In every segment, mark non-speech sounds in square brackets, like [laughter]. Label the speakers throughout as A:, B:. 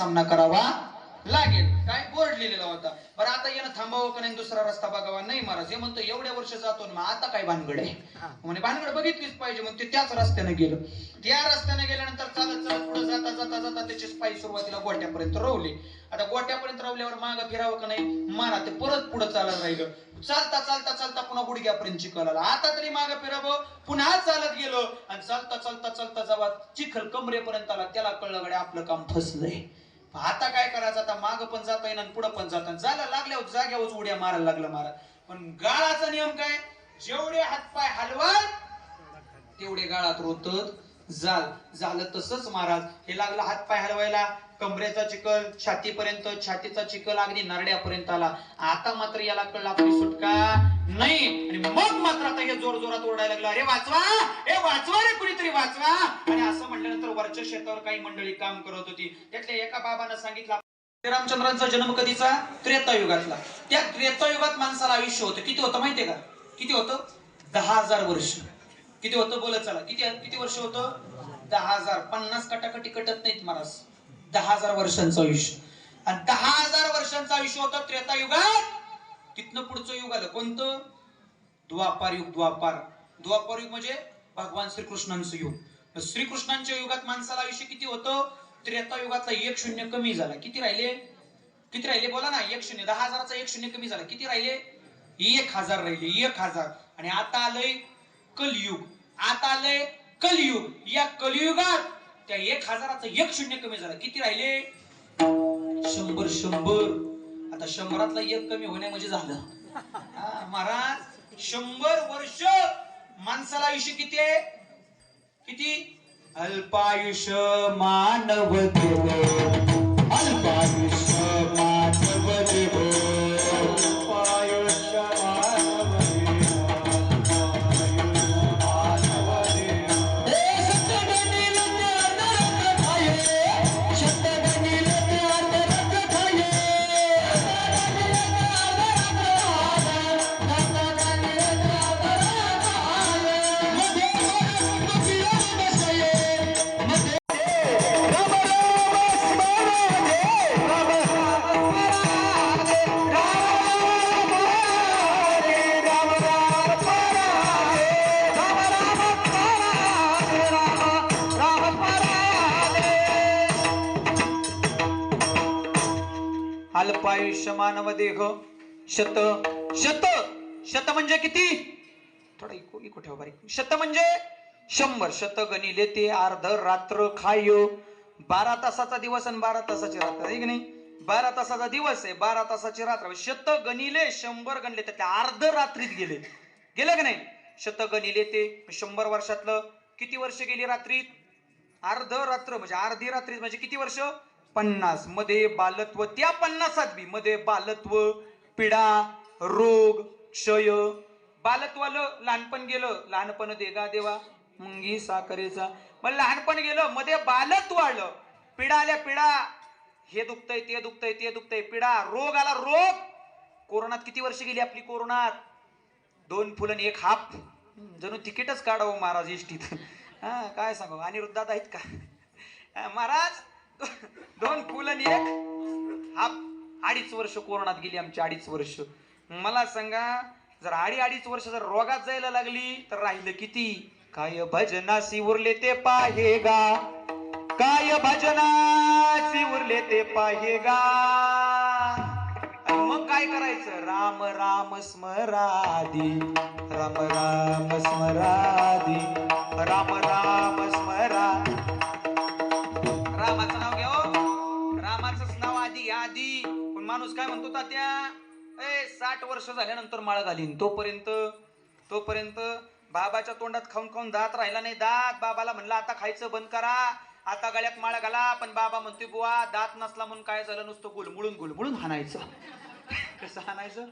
A: सामना करावा लागेल. काय बोर्ड लिहिलेला होता? बरं आता यानं थांबावं का नाही? दुसरा रस्ता बघावा. नाही महाराज हे म्हणतो एवढ्या वर्ष जातो मग आता काय भानगड आहे? म्हणे भानगड बघितलीच पाहिजे मग ते त्याच रस्त्याने गेलं. त्या रस्त्याने गेल्यानंतर चालत चालत पुढे जाता जाता जाता त्याची पायी सुरुवातीला गोट्यापर्यंत रवली. आता गोट्यापर्यंत रवल्यावर मागं फिरावं का नाही? मारा ते परत पुढे चालत राहिलं. चालता चालता चालता पुन्हा गुडघ्यापर्यंत चिखल आला आता तरी मागं फिरावं पुन्हा चालत गेलो. आणि चालता चालता चालता जेव्हा चिखल कमरेपर्यंत आला त्याला कळलं गड्या आपलं काम फसलंय. आता काय करायचं? आता माग पण जाता येईना आणि पुढं पण जाता जायला लागल्यावर जाग्यावर उड्या मारायला लागलं मारा. पण गाळाचा नियम काय? जेवढे हातपाय हलवाल तेवढे गाळात रोतत जाल. झालं तसंच महाराज. हे लागलं हातपाय हलवायला. कमरेचा चिखल छातीपर्यंत छातीचा चिखल अगदी नरड्यापर्यंत आला. आता मात्र याला कळलं आपली सुटका. नाही आणि मग मात्र आता हे जोर जोरात ओरडायला लागलं. अरे वाचवा! हे वाचवा रे कुणीतरी वाचवा! आणि असं म्हटल्यानंतर वरच्या शेतावर काही मंडळी काम करत होती. त्यातल्या एका बाबानं सांगितलं रामचंद्रांचा जन्म कधीचा? त्रेता युगातला. त्या त्रेतायुगात माणसाला आयुष्य होतं. किती होतं माहितीये का? किती होतं? दहा हजार वर्ष. किती होतं? बोलत चला. किती किती वर्ष होतं? दहा हजार. पन्नास कटाकटी कटत नाहीत महाराज दहा हजार वर्षांचं आयुष्य. आणि दहा हजार वर्षांचं आयुष्य होतं त्रेतायुगात. तिथनं पुढचं युग आलं. कोणतं? द्वापार युग द्वापार. द्वापार युग म्हणजे भगवान श्रीकृष्णांचं युग. श्रीकृष्णांच्या युगात माणसाला आयुष्य किती होतं? त्रेता युगातला एक शून्य कमी झाला. किती राहिले? किती राहिले? बोला ना एक शून्य. दहा हजाराचा एक शून्य कमी झाला. किती राहिले? एक हजार राहिले. एक हजार. आणि आता आलंय कलयुग. आता आलंय कलयुग. या कलयुगात त्या एक हजाराचं एक शून्य कमी झालं. किती राहिले? शंभर शंभर. आता शंभरातला एक कमी होण्या म्हणजे झालं. महाराज शंभर वर्ष माणसाला आयुष्य किती आहे? किती? अल्पायुष्य मानव देव शत शत शत म्हणजे किती? थोडा इको इको ठेवा बारीक. शत म्हणजे शंभर. शत गणिले ते अर्ध रात्र खाय. बारा तासाचा दिवस आणि बारा तासाची रात्र आहे की नाही? बारा तासाचा दिवस आहे बारा तासाची रात्र. म्हणजे शत गणिले शंभर गणले त्यातल्या अर्ध रात्रीत गेले. गेले का नाही? शत गणिले ते शंभर वर्षातलं किती वर्ष गेली रात्रीत? अर्ध रात्र म्हणजे अर्धी रात्री म्हणजे किती वर्ष? पन्नास. मध्ये बालत्व त्या पन्नासात बी मध्ये बालत्व पिडा रोग क्षय. बालत्वालं लहानपण गेलं लहानपण देगा देवा मुंगी साखरेचा. मग लहानपण गेलं मध्ये बालत्व आलं पिडा आल्या पिडा. हे दुखतंय ते दुखतंय ते दुखतंय. पिडा रोग आला रोग. कोरोनात किती वर्ष गेली आपली कोरोनात? दोन फुलं एक हाफ. जणू तिकीटच काढावं महाराज इष्टीत. हा काय सांगू? अनिरुद्धात आहेत का? महाराज दोन फुलं एक हाफ. अडीच वर्ष कोरोनात गेली आमची अडीच वर्ष. मला सांगा जर अडी अडीच वर्ष जर रोगात जायला लागली तर राहिलं किती? काय भजनासी उरले ते पाहेगा काय भजनासी उरले ते पाहेगा गा. मग काय करायचं? राम राम स्मरादी राम राम स्मरादी राम राम स्मरा माणूस काय म्हणतो तात्या? ए साठ वर्ष झाल्यानंतर माळ घालीन. तोपर्यंत तोपर्यंत बाबाच्या तोंडात खाऊन खाऊन दात राहिला नाही दात. बाबाला म्हणलं आता खायचं बंद करा. आता गळ्यात माळ घाला. पण बाबा म्हणतोय बुवा दात नसला म्हणून काय झालं? नुसतं गुलमुळून गुलमुळून हाणायचं. कसं हाणायचं?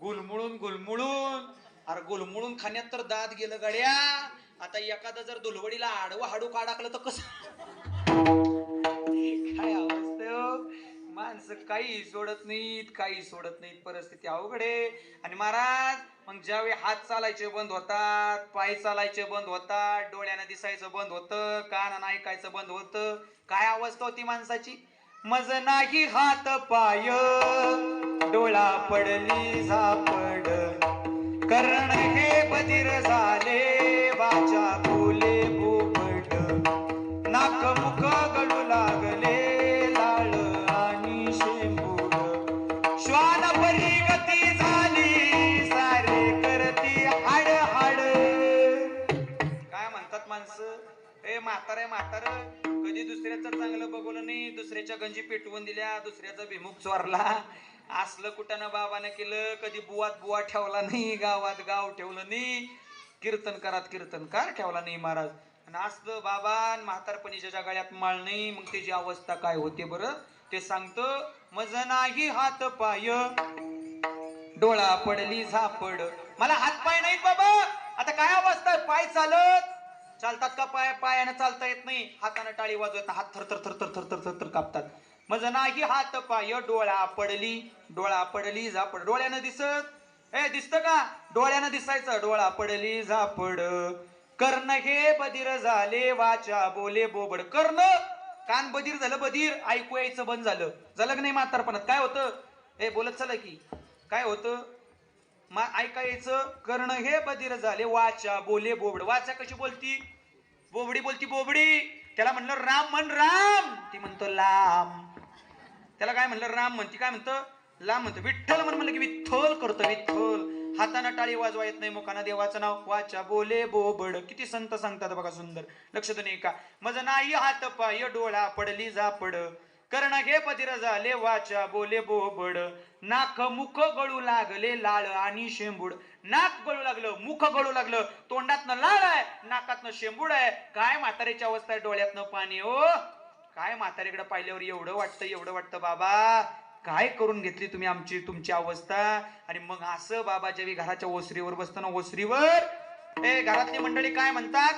A: गुलमुळून गुलमुळून. अरे गुलमुळून खाण्यात तर दात गेलं गड्या. आता एखादं जर दुलवडीला आडवं हाडू काढाकलं तर कसं? माणसं काही सोडत नाहीत काही सोडत नाहीत परिस्थिती अवघड आहे. आणि महाराज मग ज्यावेळी हात चालायचे बंद होतात पाय चालायचे बंद होतात डोळ्यानं दिसायचं बंद होतं कानानं ऐकायचं बंद होतं काय अवस्था होती माणसाची? मज नाही हात पाय डोळा पडली झापड. करण हे बधीर झाले म्हातार. कधी दुसऱ्याचं चांगलं बघवलं नाही दुसऱ्याच्या गंजी पेटवून दिल्या दुसऱ्याचा भिमुख चोरला. असलं कुठं बाबाने केलं कधी बुवात बुवा ठेवला नाही गावात गाव ठेवलं नाही. कीर्तन करात कीर्तनकार ठेवला नाही महाराज. आणि असलं बाबा म्हातारपणीच्या गळ्यात माळ नाही मग त्याची अवस्था काय होते बरं? ते सांगतं मज नाही हात पाय डोळा पडली झापड. मला हात पाय नाहीत बाबा. आता काय अवस्था पाय चालत. चालतात का पाय? पायानं चालता येत नाही. हातानं टाळी वाजवत हात थर थर थर थर थर थर थर थर कापतात. मज नाही हात पाय डोळा पडली डोळा पडली झापड. डोळ्यानं दिसत? ए दिसत का? डोळ्यानं दिसायचं. डोळा पडली झापड. कर्ण हे बधीर झाले वाचा बोले बोबड. कर्ण? कान बधीर झालं बधीर. ऐकू यायचं बंद झालं. झालं की नाही म्हातारपणात? काय होतं? ए बोलत चला की. काय होतं? मा ऐकायचं कर्ण हे बधीर झाले. वाचा बोले बोबड. वाचा कशी बोलती? बोबडी बोलती बोबडी. त्याला म्हणलं राम म्हण राम. ती म्हणतो लांब. त्याला काय म्हणलं राम म्हणती काय म्हणतं लांब म्हणतो. विठ्ठल म्हण म्हणलं की विठ्ठल करतो विठ्ठल. हातानं टाळी वाजवा येत नाही मुखाना देवाचं नाव. वाचा बोले बोबड. किती संत सांगतात बघा सुंदर. लक्ष नाही का मज नाही हात पाय डोळा पडली झापड कर्ण हे पदिर झाले. वाचा बोले बोबड. नाक मुख गळू लागले लाळ आणि शेंबूड. नाक गळू लागलं मुख गळू लागलं तोंडातनं लाळ आहे नाकातनं शेंबूड आहे. काय म्हातारीची अवस्था आहे डोळ्यातनं पाणी ओ काय म्हातारीकडे पाहिल्यावर एवढं वाटतं एवढं वाटतं बाबा. काय करून घेतली तुम्ही आमची तुमची अवस्था? आणि मग असं बाबा जेवी घराच्या ओसरीवर बसताना ओसरीवर ए घरातली मंडळी काय म्हणतात?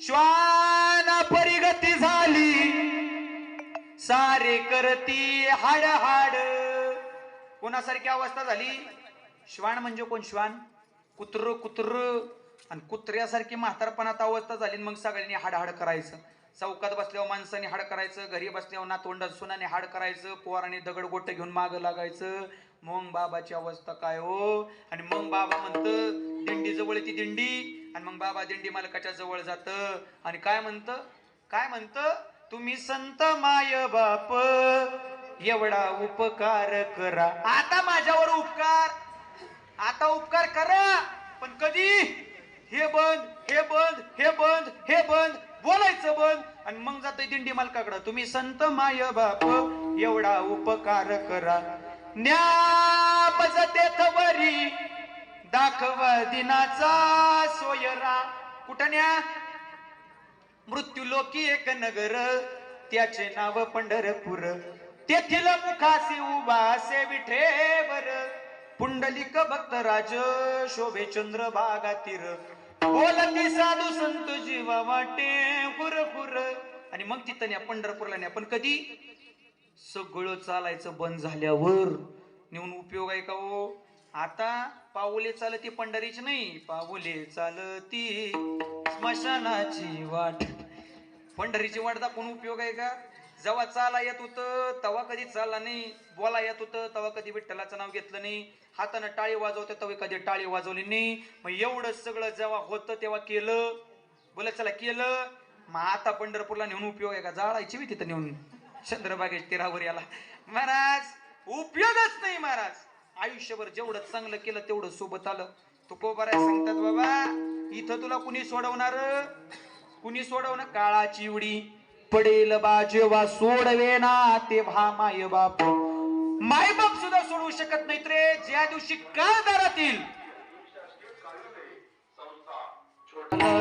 A: श्वान परिगती झाली. सारे करती हाड हाड कोणासारखी अवस्था झाली? श्वान म्हणजे कोण श्वान? कुत्र कुत्र. आणि कुत्र्यासारखी म्हातारपणात अवस्था झाली आणि मग सगळ्यांनी हाड हाड करायचं. चौकात बसल्यावर माणसाने हाड करायचं घरी बसल्यावर नातोंडात सुनाने हाड करायचं पोराने दगड गोट घेऊन माग लागायचं. मग बाबाची अवस्था काय हो? आणि मग बाबा म्हणतं दिंडी जवळ ती दिंडी. आणि मग बाबा दिंडी मालकाच्या जवळ जात. आणि काय म्हणतं? काय म्हणतं? तुम्ही संत माय बाप. एवढा उपकार करा. आता माझ्यावर उपकार. आता उपकार करा. पण कधी? हे बंद हे बंद हे बंद हे बंद. बोलायचं बंद. आणि मग जातोय दिंडी मालकाकडं. तुम्ही संत माय बाप एवढा उपकार करा. न्यापजते वरी. दाखवा दिनाचा सोयरा. कुठं न्या? मृत्यू लोकी एक नगर. त्याचे नाव पंढरपूर. तेथील मुखासी उभासे विठेवर पुंडलिक भक्तराज शोभे चंद्र भागातीर. बोलती साधू संत जीवा वाटे पुर पुर आणि मग तिथं न्या पंढरपूरला न्या पण कधी? सगळं चालायचं बंद झाल्यावर. नेऊन उपयोग आहे का हो? आता पाऊले चालती पंढरीची नाही पाऊले चालती स्मशानाची वाट. पंढरीची वाट दाखवून उपयोग आहे का? जेव्हा चाला येत होतं तेव्हा कधी चालला नाही. बोला येत होतं तेव्हा कधी विठ्ठलाचं नाव घेतलं नाही. हातानं टाळी वाजवते तेव्हा कधी टाळी वाजवली नाही. मग एवढं सगळं जेव्हा होतं तेव्हा केलं. बोला चला केलं. मग आता पंढरपूरला नेऊन उपयोग आहे का? जाळायची बी तिथं नेऊन. चंद्रबागेश तीरावर याला. महाराज उपयोगच नाही महाराज. आयुष्यभर जेवढं चांगलं केलं तेवढं सोबत आलं. तू कोबारा सांगतात बाबा? इथं तुला कुणी सोडवणार? कुणी सोडवणार? काळा चिवडी पडेल बाजेवा सोडवे ना माय बाप. माय बाप मायबाप सुद्धा सोडवू शकत नाहीत रे. ज्या दिवशी का येईल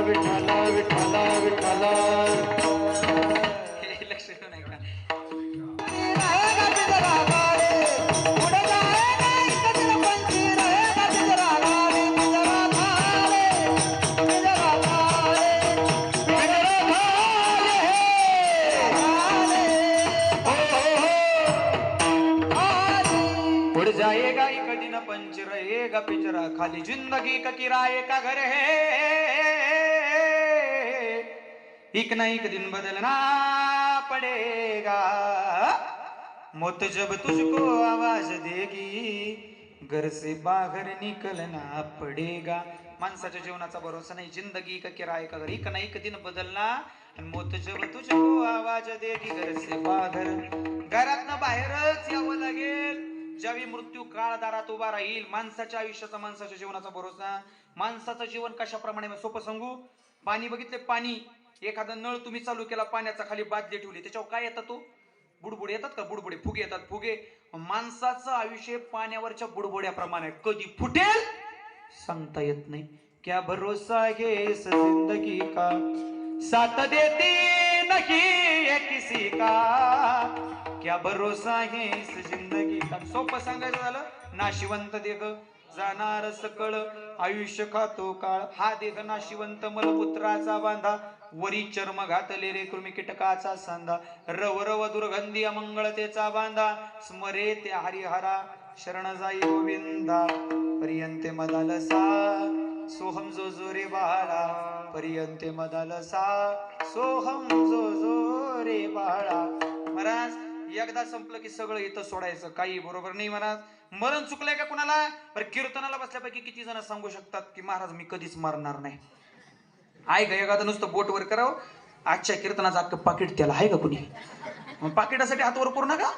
A: विठाला विठाला विठाला विठाला खाली जिंदगी का किराए का घर है। एक ना एक दिन बदलना पड़ेगा। मौत जब तुझको आवाज देगी घर से बाहेर निकलना पडेगा। माणसाच्या जीवनाचा भरोसा नाही जिंदगी का किराय का घर. एक ना एक दिन बदलना मोत जब तुझको आवाज देगी घर से बाहेर. घरातनं बाहेरच यावं लागेल. ज्यावेळी मृत्यू काळ दारात उभा राहील माणसाच्या आयुष्याचा माणसाच्या जीवनाचा भरोसा. माणसाचं जीवन कशाप्रमाणे सोपं सांगू? पाणी बघितले पाणी. एखादा नळ तुम्ही चालू केला पाण्याचा खाली बादली ठेवली. त्याच्यावर काय येतात तो? बुडबुडे येतात का? बुडबुडे. फुगे येतात फुगे. माणसाचं आयुष्य पाण्यावरच्या बुडबुड्याप्रमाणे आहे. कधी फुटेल? सांगता येत नाही. क्या भरोसा है जिंदगी का? साथ देती नहीं ये किसी का. क्या भरोसा है जिंदगी सोपं सांगायचं झालं नाशिवंत देग जाणार सकळ आयुष्य खातो काळ. हा देख नाशिवंत मलपुत्राचा बांधा वरी चर्म घातले रे कृमी कीटकाचा सांधा. रव रव दुर्गंधी अमंगळतेचा बांधा स्मरे ते हरिहरा शरण जाई गोविंदा. पर्यंते मदाल सा सोहम जो जो रे बाळा. पर्यंते मदाल सा सोहम जो जो रे बाळा. महाराज एकदा संपलं की सगळं इथं सोडायचं. काही बरोबर नाही म्हणा मरण चुकलंय का कुणाला? बरं कीर्तनाला बसल्यापैकी किती जण सांगू शकतात की महाराज मी कधीच मरणार नाही. आहे का एखादं नुसतं बोट वर करावं. आजच्या कीर्तनाचं अख्खं पाकिट त्याला आहे का कुणी? मग पाकिटासाठी हातवर करू नका.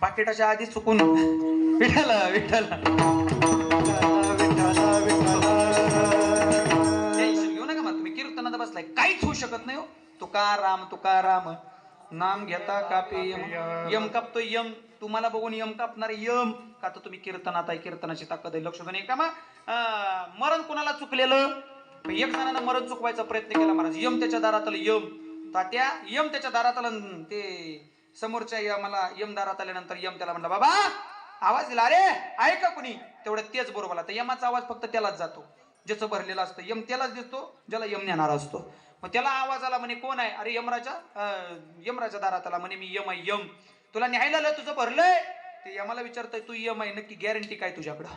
A: पाकिटाच्या आधी चुकून. विठाला विठाला टेन्शन घेऊ नका मग तुम्ही कीर्तनात बसलाय. काहीच होऊ शकत नाही हो. तुकाराम तुकाराम. नाम घेता कापे यम. यम. कापतो यम. तुम्हाला बघून यम कापणार यम. का तर तुम्ही कीर्तनात आहे कीर्तनाची ताकद आहे. लक्ष देणे का मग मरण कुणाला चुकलेलं? एक जणानं मरण चुकवायचा प्रयत्न केला महाराज. यम त्याच्या दारात आलं यम. तात्या यम त्याच्या दारात आलं ते समोरच्या यमाला यम दारात आल्यानंतर यम त्याला म्हणला बाबा आवाज दिला अरे आहे का कुणी. तेवढं तेच बरोबर तर यमाचा आवाज फक्त त्यालाच जातो. ज्याचं भरलेलं असतं यम त्यालाच दिसतो ज्याला यम नेणारा असतो. मग त्याला आवाज आला म्हणे कोण आहे? अरे यमराजा. यमराजा दारात आला म्हणे मी यम आहे यम. तुला न्यायला आलं तुझं भरलंय? ते यमाला विचारतोय तू यम आहे नक्की गॅरंटी काय तुझ्याकडं?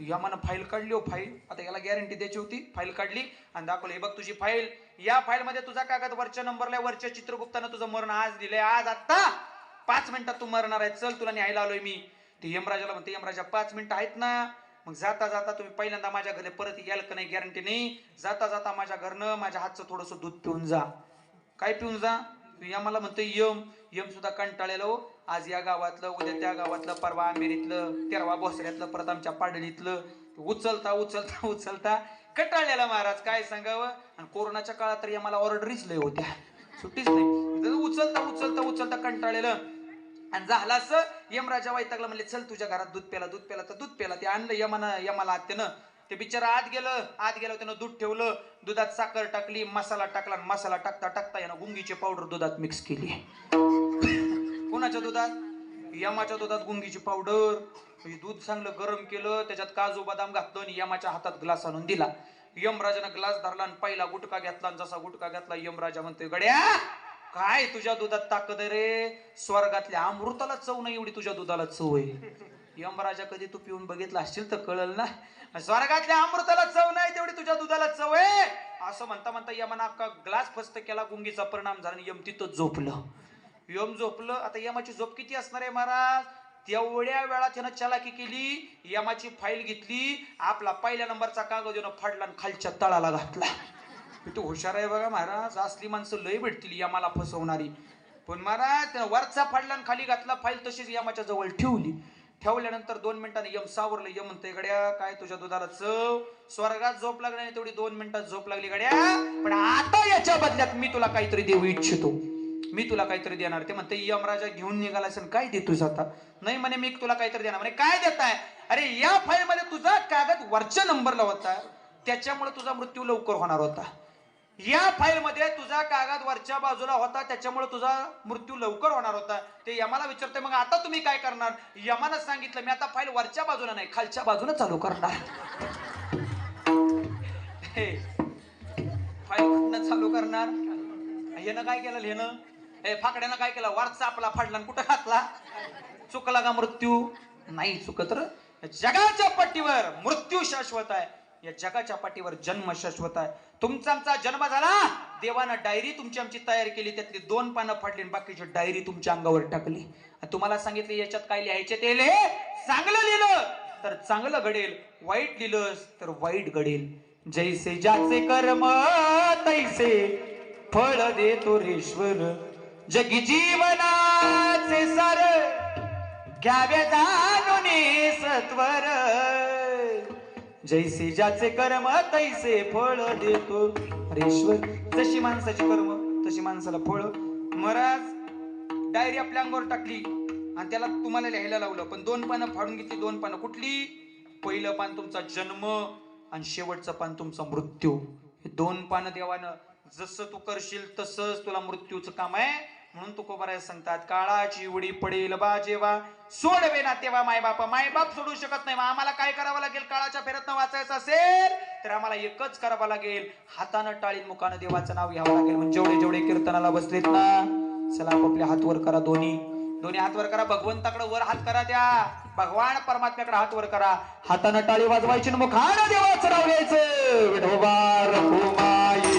A: यमानं फाईल काढली हो फाईल आता याला गॅरंटी द्यायची होती फाईल काढली आणि दाखवलं हे बघ तुझी फाईल या फाईल मध्ये तुझा कागद वरच्या नंबरला वरच्या चित्रगुप्तानं तुझं मरण आज दिलंय. आज आत्ता पाच मिनिटात तू मरणार आहे. चल तुला न्यायला आलोय मी. ते यमराजाला म्हणते यमराजा पाच मिनिटं आहेत ना मग जाता जाता तुम्ही पहिल्यांदा माझ्या घरी परत याल का नाही गॅरंटी नाही. जाता जाता माझ्या घरनं माझ्या हातचं थोडंसं दूध पिऊन जा. काय पिऊन जा? यमाला म्हणतोय यम. यम सुद्धा कंटाळलेलं हो. आज या गावातलं उद्या त्या गावातलं परवा आमिरीतलं तेरवा भोसऱ्यातलं परत आमच्या पाडळीतलं. उचलता उचलता उचलता कंटाळलेला महाराज काय सांगावं? आणि कोरोनाच्या काळात तर मला ऑर्डरीच लय होत्या. सुट्टीच नाही. उचलता उचलता उचलता कंटाळलेलं. आणि झाला असं यमराजा वैतागला म्हणले चल तुझ्या घरात दूध प्याला दूध प्याला तर दूध प्याला ते आणलं यमानं यमाला आत्यानं. ते बिचारा आत गेलं आत गेलं त्यानं दूध ठेवलं दुधात साखर टाकली मसाला टाकला मसाला टाकता टाकता यानं गुंगीची पावडर दुधात मिक्स केली. कोणाच्या दुधात? यमाच्या दुधात गुंगीची पावडर. म्हणजे दूध चांगलं गरम केलं त्याच्यात काजू बदाम घातलं आणि यमाच्या हातात ग्लास आणून दिला. यमराजानं ग्लास धरला आणि पहिला गुटका घेतला आणि जसा गुटका घेतला यमराजा म्हणतोय गड्या काय तुझ्या दुधात ताकद रे? स्वर्गातल्या अमृताला चव नाही एवढी तुझ्या दुधाला चव आहे. यमराजा कधी तू पिऊन बघितला असशील तर कळल ना? स्वर्गातल्या अमृताला चव नाही तेवढी तुझ्या दुधाला चव आहे. असं म्हणता म्हणता यमाना अख्खा ग्लास फस्त केला गुंगीचा परिणाम झाला आणि यम तिथं झोपलं. यम झोपलं. आता यमाची झोप किती असणार आहे महाराज? तेवढ्या वेळा त्यानं चलाकी केली यमाची फाईल घेतली आपला पहिल्या नंबरचा कागद येऊन फाडला आणि खालच्या तळाला घातला. तू हुशार आहे बघा महाराज. असली माणसं लय भेटतील यमाला फसवणारी. पण महाराज वरचा फाडला आणि खाली घातला फाईल तशीच यमाच्या जवळ ठेवली. ठेवल्यानंतर दोन मिनिटांनी यम सावरलं. यम म्हणते गड्या काय तुझ्या दुधाला चव? स्वर्गात झोप लागली नाही तेवढी दोन मिनिटात झोप लागली गड्या. पण आता याच्या बदल्यात मी तुला काहीतरी देऊ इच्छितो. मी तुला काहीतरी देणार. ते म्हणते यमराजा घेऊन निघाला असेल काय देतोस आता? नाही म्हणे मी तुला काहीतरी देणार. म्हणे काय देताय? अरे या फाईल मध्ये तुझा कागद वरच्या नंबरला होता. त्याच्यामुळे तुझा मृत्यू लवकर होणार होता. या फाईल मध्ये तुझा कागद वरच्या बाजूला होता त्याच्यामुळे तुझा मृत्यू लवकर होणार होता. ते यमाला विचारते मग आता तुम्ही काय करणार? यमानं सांगितलं मी आता फाईल वरच्या बाजूला नाही खालच्या बाजूला चालू करणार. [laughs] हे फाईल चालू करणार? हेनं काय केलं हेनं हे फाकड्यानं काय केलं? वरचा आपला फाडला आणि कुठं घातला? चुकला का मृत्यू? नाही चुकत तर जगाच्या पट्टीवर मृत्यू शाश्वत आहे. या जगाच्या पाठीवर जन्म शाश्वत आहे. तुमचा आमचा जन्म झाला. देवानं डायरी तुमची आमची तयारी केली. त्यातली दोन पानं फाडली आणि बाकीची डायरी तुमच्या अंगावर टाकली. आणि तुम्हाला सांगितले याच्यात काय लिहायचे ते लिहे चांगलं लिहिलं. तर चांगलं घडेल. वाईट लिहिलं तर वाईट घडेल. जैसे ज्याचे कर्म तैसे फळ देतो रेश्वर जगी जीवनाचे सार घ्यावे जाणून सत्वर. जैसे ज्याचे कर्म तैसे फळ देतो. रेश्वर जशी माणसाची कर्म तशी माणसाला फळ. महाराज डायरी आपल्या अंगावर टाकली आणि त्याला तुम्हाला लिहायला लावलं. पण दोन पानं फाडून घेतली दोन पानं कुठली? पहिलं पान तुमचा जन्म आणि शेवटचं पान तुमचा मृत्यू. हे दोन पानं देवानं जसं तू करशील तसंच तुला मृत्यूचं काम आहे. म्हणून तुकोबराय सांगतात काळाची उडी पडेल बा जेव्हा. सोडवे ना तेव्हा माय बाप माय बाप सोडू शकत नाही. मग आम्हाला काय करावं लागेल? काळाच्या फेरत वाचायचं असेल तर आम्हाला एकच करावं लागेल. हातानं टाळीन मुखानं देवाचं नाव घ्यावं लागेल. म्हणजे जेवढे जेवढे कीर्तनाला बसलेत ना चला आपल्या हात वर करा दोन्ही. दोन्ही हात वर करा. भगवंताकडे वर हात करा द्या भगवान परमात्म्याकडे हात वर करा. हातानं टाळी वाजवायची मुखानं देवाचं नाव घ्यायचं. विठोबा रघुमाई.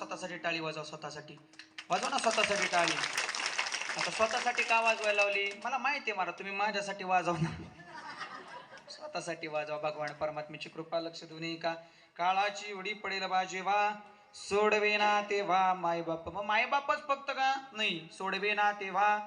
A: स्वतःसाठी टाळी वाजवा स्वतःसाठी. वाजवा ना स्वतःसाठी टाळी. आता स्वतःसाठी का वाजवायला लावली? मला माहिती आहे मारा तुम्ही माझ्यासाठी वाजवणार स्वतःसाठी वाजवा भगवान परमात्मेची कृपा लक्ष देऊन का? काळाची उडी पडेल बा वा सोडवे ना तेव्हा मायबाप. मग मायबापच फक्त का? नाही सोडवे ना तेव्हा.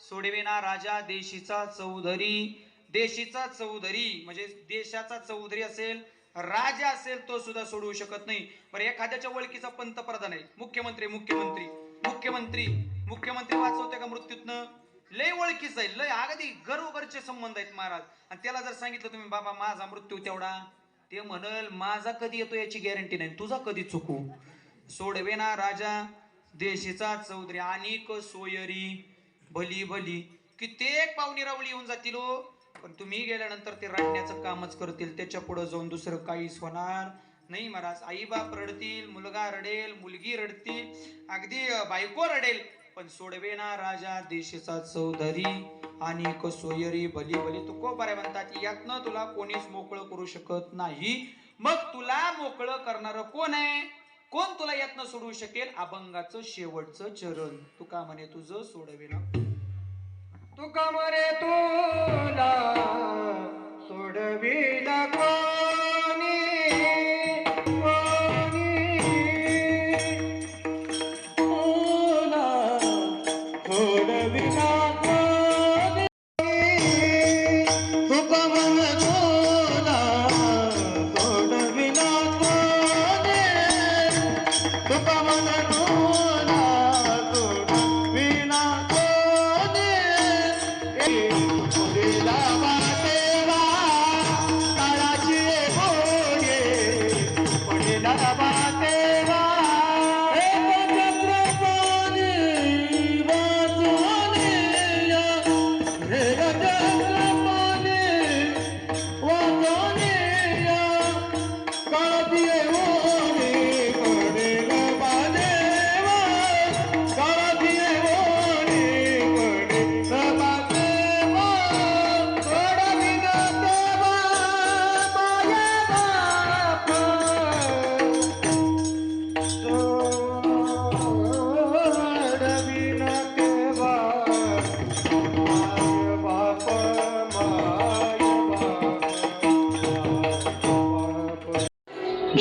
A: सोडवे ना राजा देशीचा चौधरी. देशीचा चौधरी म्हणजे देशाचा चौधरी असेल राजा असेल तो सुद्धा सोडवू शकत नाही. बरं एखाद्याच्या ओळखीचा पंतप्रधान आहे. मुख्यमंत्री मुख्यमंत्री मुख्यमंत्री. मुख्यमंत्री वाचवते का मृत्यूतनं? लय ओळखीच आहे. लय अगदी घरोघरचे संबंध आहेत महाराज. आणि त्याला जर सांगितलं तुम्ही बाबा माझा मृत्यू तेवढा. ते म्हणल माझा कधी येतो याची गॅरंटी नाही. तुझा कधी चुकू? सोडवे ना राजा. देशीचा चौधरी. अनेक सोयरी भली भली. कित्येक पाहुणी रावळी येऊन जातील हो. पण तुम्ही गेल्यानंतर ते रडण्याचं कामच करतील. त्याच्या पुढे जाऊन दुसरं काहीच होणार नाही महाराज. आई बाप रडतील मुलगा रडेल मुलगी रडतील अगदी बायको रडेल पण सोडवेना राजा देशाचा चौधरी आणि एक सोयरी. भली भली तुको बरे म्हणतात? यातनं तुला कोणीच मोकळं करू शकत नाही. मग तुला मोकळं करणार कोण आहे? कोण तुला यातनं सोडवू शकेल? अभंगाचं शेवटचं चरण. तू का म्हणे तुझं सोडवेना.
B: तुका मरे तुला सोडविला कोणी? कोणी? तुला सोडविला कोणी? तुका मन तुला सोडविला कोणी? तुका मन तुला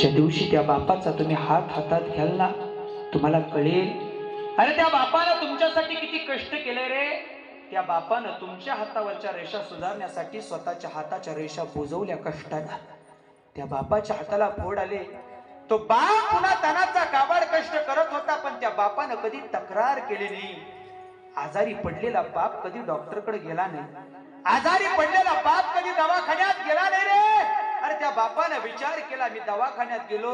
A: ज्या दिवशी त्या बापाचा तुम्ही हात हातात घ्याल ना तुम्हाला कळेल. अरे त्या बापानं तुमच्यासाठी किती कष्ट केले रे. त्या बापानं तुमच्या हातावरच्या रेषा सुधारण्यासाठी स्वतःच्या हाताच्या रेषा बुजवल्या कष्टानं. त्या बापाच्या हाताला फोड आले. तो बाप पुन्हा तणाचा काबाड कष्ट करत होता पण त्या बापानं कधी तक्रार केली नाही. आजारी पडलेला बाप कधी डॉक्टरकडे गेला नाही. आजारी पडलेला बाप कधी दवाखान्यात गेला नाही रे. अरे त्या बापानं विचार केला मी दवाखान्यात गेलो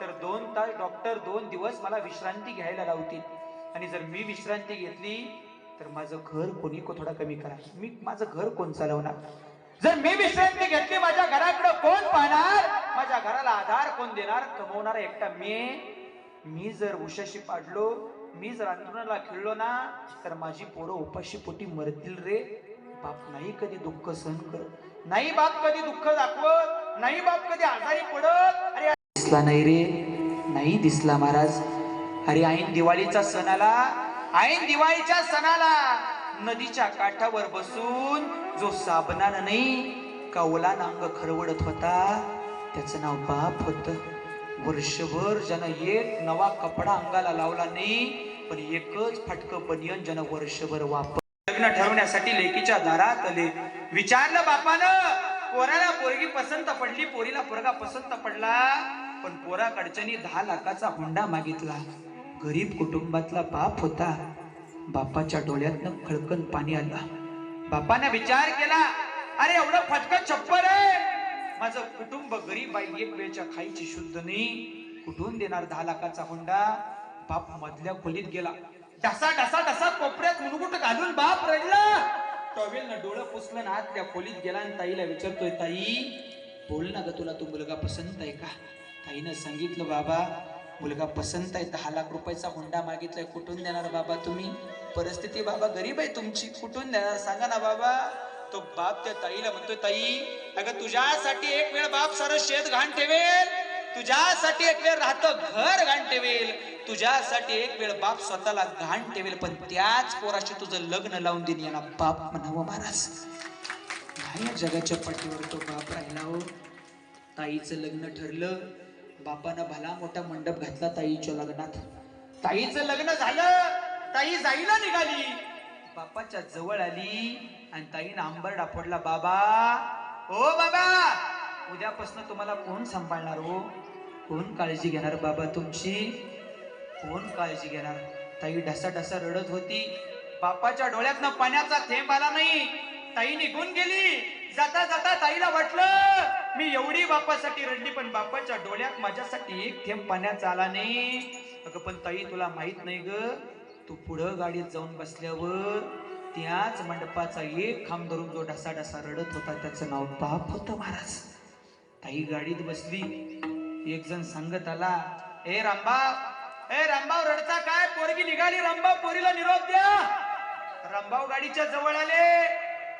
A: तर दोन तास डॉक्टर दोन दिवस मला विश्रांती घ्यायला लावतील. आणि जर मी विश्रांती घेतली तर माझं घर कोणी को थोडा कमी करा. मी माझं घर कोण चालवणार? जर मी विश्रांती घेतली माझ्या घराकडे कोण पाहणार? माझ्या घराला आधार कोण देणार? कमवणार एकटा मी. मी जर उशाशी पाडलो मी जर अंतरुणाला खेळलो ना तर माझी पोरं उपाशी पोटी मरतील रे. बाप नाही कधी दुःख सहन करत नाही बाप कधी दुःख दाखवत नाही बाप कधी आजारी पडत. अरे दिसला नाही रे नाही दिसला महाराज. अरे ऐन दिवाळीचा सण आला ऐन दिवाळीच्या सणाला नदीच्या काठावर बसून जो साबणानं नाही कावला नांग खरवडत होता त्याचं नाव बाप होत. वर्षभर ज्यानं एक नवा कपडा अंगाला लावला नाही पण एकच फाटकं बनियन ज्यानं वर्षभर वापर लग्न ठरवण्यासाठी लेकीच्या दारात आले. विचारलं बापानं पोराला पोरगी पसंत पडली पोरीला पोरगा पसंत पडला. पण पोराकडच्यानी दहा लाखाचा हुंडा मागितला. गरीब कुटुंबातला बाप होता. बापाच्या डोळ्यातनं खळकन पाणी आलं. बापाने विचार केला अरे एवढं फटकन छप्पर आहे. माझं कुटुंब गरीब आहे एक वेळच्या खायची शुद्ध नाही. कुठून देणार दहा लाखाचा हुंडा? बाप मधल्या खोलीत गेला. ढसा ढसा ढसा कोपऱ्यात मुनगुट घालून बाप रडला. टॉवेलनं डोळं पुसलं ना आतल्या खोलीत गेला आणि ताईला विचारतोय ताई बोल ना ग तुला तो मुलगा पसंत आहे का? ताईनं सांगितलं बाबा मुलगा पसंत आहे दहा लाख रुपयाचा हुंडा मागितलाय कुठून देणार बाबा तुम्ही? परिस्थिती बाबा गरीब आहे तुमची कुठून देणार? सांगा ना बाबा. तो बाप त्या ताईला म्हणतोय ताई अगं तुझ्यासाठी एक वेळ बाप सारं शेत घाण ठेवेल तुझ्यासाठी एक वेळ राहतं घर घाण ठेवेल. तुझ्यासाठी एक वेळ बाप स्वतःला घाण ठेवेल पण त्याच पोराशी तुझं लग्न लावून देईन याला बाप म्हणावं महाराज. नाही जगाच्या पाठीवर तो बाप राहिला हो. ताईचं लग्न ठरलं. बापानं भला मोठा मंडप घातला ताईच्या लग्नात. ताईचं लग्न झालं. ताई जाईला निघाली. बापाच्या जवळ आली आणि ताईनं आंबर डापडला बाबा ओ बाबा उद्यापासून तुम्हाला कोण सांभाळणार हो? कोण काळजी घेणार? बाबा तुमची कोण काळजी घेणार? ताई ढसा ढसा रडत होती. बापाच्या डोळ्यातनं पाण्याचा थेंब आला नाही. ताई निघून गेली. जाता जाता ताईला वाटलं मी एवढी बापासाठी रडली पण बापाच्या डोळ्यात माझ्यासाठी एक थेंब पाण्याचा आला नाही. अगं पण ताई तुला माहीत नाही ग. तू पुढं गाडीत जाऊन बसल्यावर त्याच मंडपाचा एक खांब धरून जो ढसा ढसा रडत होता त्याचं नाव बाप होतं महाराज. ताई गाडीत बसली. एक जण सांगत आला ए रामबाव ए रामबाव रडता काय? पोरगी निघाली रामबाव पोरीला निरोप द्या. रामबाव गाडीच्या जवळ आले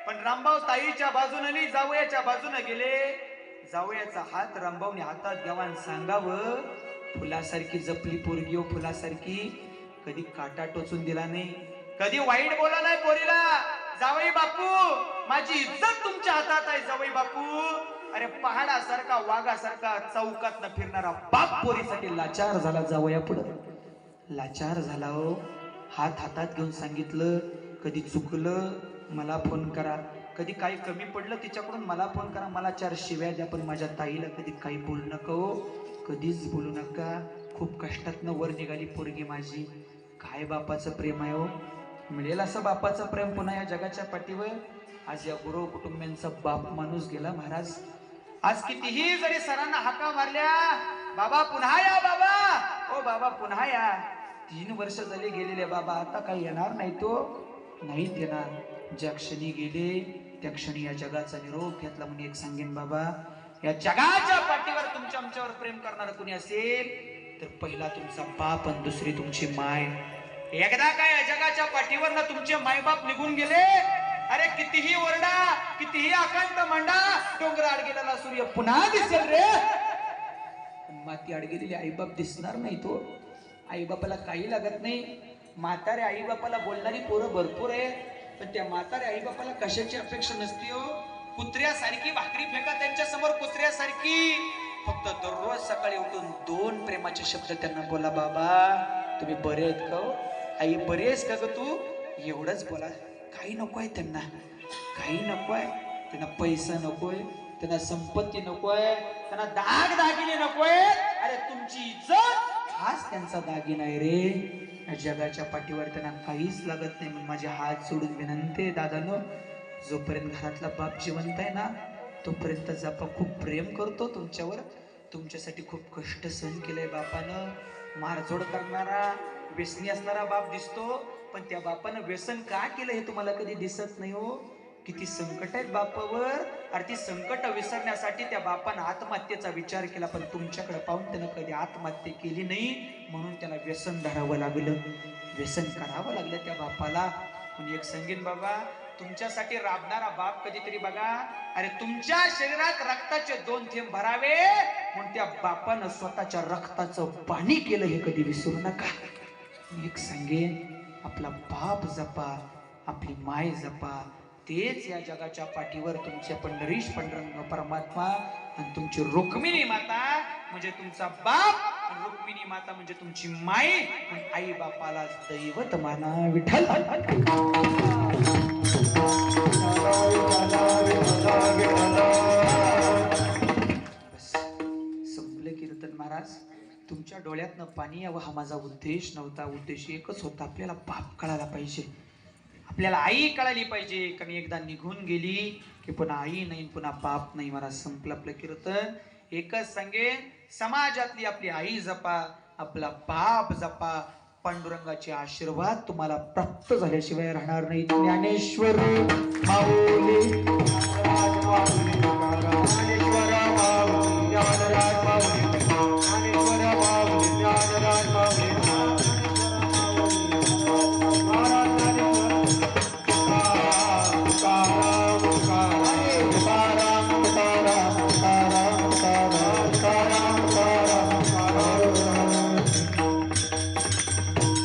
A: पण रामबाव ताईच्या बाजूने नाही जावयाच्या बाजूने गेले. जावयाचा हात रामबावने हातात घ्यावा सांगावं फुलासारखी जपली पोरगी हो फुलासारखी. कधी काटा टोचून दिला नाही कधी वाईट बोला नाही पोरीला. जावई बापू माझी इज्जत तुमच्या हातात आहे जावई बापू. अरे पहाडासारखा वाघासारखा चौकात न फिरणारा बाप पोरीसाठी लाचार झाला जावया पुढं. लाचार झाला हो. हात हातात घेऊन सांगितलं कधी चुकलं मला फोन करा. कधी काही कमी पडलं तिच्याकडून मला फोन करा. मला चार शिव्या द्या पण माझ्या ताईला कधी काही बोलू नका हो. कधीच बोलू नका. खूप कष्टातनं वर निघाली पोरगी माझी. काय बापाचं प्रेम आहे हो. मिळेल असं बापाचं प्रेम पुन्हा या जगाच्या पाठीवर? आज या गुरु कुटुंबियांचा बाप माणूस गेला महाराज. आज कितीही जरी सरांना हाका मारल्या बाबा पुन्हा या बाबा. ओ बाबा पुन्हा या. तीन वर्ष झाले गेलेले बाबा आता काही येणार नाही तो. नाहीत येणार. ज्या क्षणी गेले त्या क्षणी या जगाचा निरोप घेतला म्हणून एक सांगेन बाबा. या जगाच्या पाठीवर तुमच्या आमच्यावर प्रेम करणार कुणी असेल तर पहिला तुमचा बाप आणि दुसरी तुमची माय. एकदा काय या जगाच्या पाठीवर ना तुमचे मायबाप निघून गेले? अरे कितीही ओरडा कितीही अखंड मांडा डोंगर आड गेलेला सूर्य पुन्हा दिसेल रे. माती अडगेलेली आईबाप दिसणार नाही तो हो. आईबापाला काही लागत नाही. म्हातारे आईबापाला बोलणारी पोरं भरपूर आहे पण त्या म्हातारे आईबापाला कशाची अपेक्षा नसते हो. कुत्र्यासारखी भाकरी फेका त्यांच्यासमोर कुत्र्यासारखी. फक्त दररोज सकाळी उठून दोन प्रेमाचे शब्द त्यांना बोला बाबा तुम्ही बरे आहेत का हो? आई बरी आहेस का ग तू? एवढंच बोला. काही नको आहे त्यांना. काही नको आहे त्यांना पैसा नकोय. त्यांना संपत्ती नकोय. त्यांना दाग दागिने नकोय. अरे तुमची इज्जत हाच त्यांचा दागिना आहे रे. जगाच्या पाठीवर त्यांना काहीच लागत नाही. म्हणून माझे हात सोडून विनंती आहे दादानो जोपर्यंत घरातला बाप जिवंत आहे ना तोपर्यंत जपा. खूप प्रेम करतो तुमच्यावर. तुमच्यासाठी खूप कष्ट सहन केलंय बापानं. मारझोड करणारा व्यसनी असणारा बाप दिसतो. पण त्या बापानं व्यसन का केलं हे तुम्हाला कधी दिसत नाही हो? किती संकट आहेत बापावर. अरे ती संकट विसरण्यासाठी त्या बापानं आत्महत्येचा विचार केला पण तुमच्याकडे पाहून त्यानं कधी आत्महत्या केली नाही? म्हणून त्याला व्यसन धरावं लागलं. व्यसन करावं लागलं त्या बापाला. पण एक सांगेन बाबा तुमच्यासाठी राबणारा बाप कधीतरी बघा. अरे तुमच्या शरीरात रक्ताचे दोन थेंब भरावे. म्हणून त्या बापानं स्वतःच्या रक्ताचं पाणी केलं हे कधी विसरू नका. मी एक सांगेन आपला बाप जपा आपली माय जपा. तेच या जगाच्या पाठीवर तुमचे पंढरीश पंडरंग परमात्मा आणि तुमची रुक्मिणी माता म्हणजे तुमचा बाप रुक्मिणी माता म्हणजे तुमची माई आणि आई बापाला दैवत माना विठ्ठल. डोळ्यातनं पाणी यावं हा माझा उद्देश नव्हता. उद्देश एकच होता आपल्याला पाप कळायला पाहिजे. आपल्याला आई कळाली पाहिजे. कमी एकदा निघून गेली की पुन्हा आई नाही पुन्हा बाप नाही. मला संपलं आपलं कीर्तन. एकच सांगे समाजातली आपली आई जपा आपला बाप जपा. पांडुरंगाचे आशीर्वाद तुम्हाला प्राप्त झाल्याशिवाय राहणार नाही. ज्ञानेश्वर माऊली.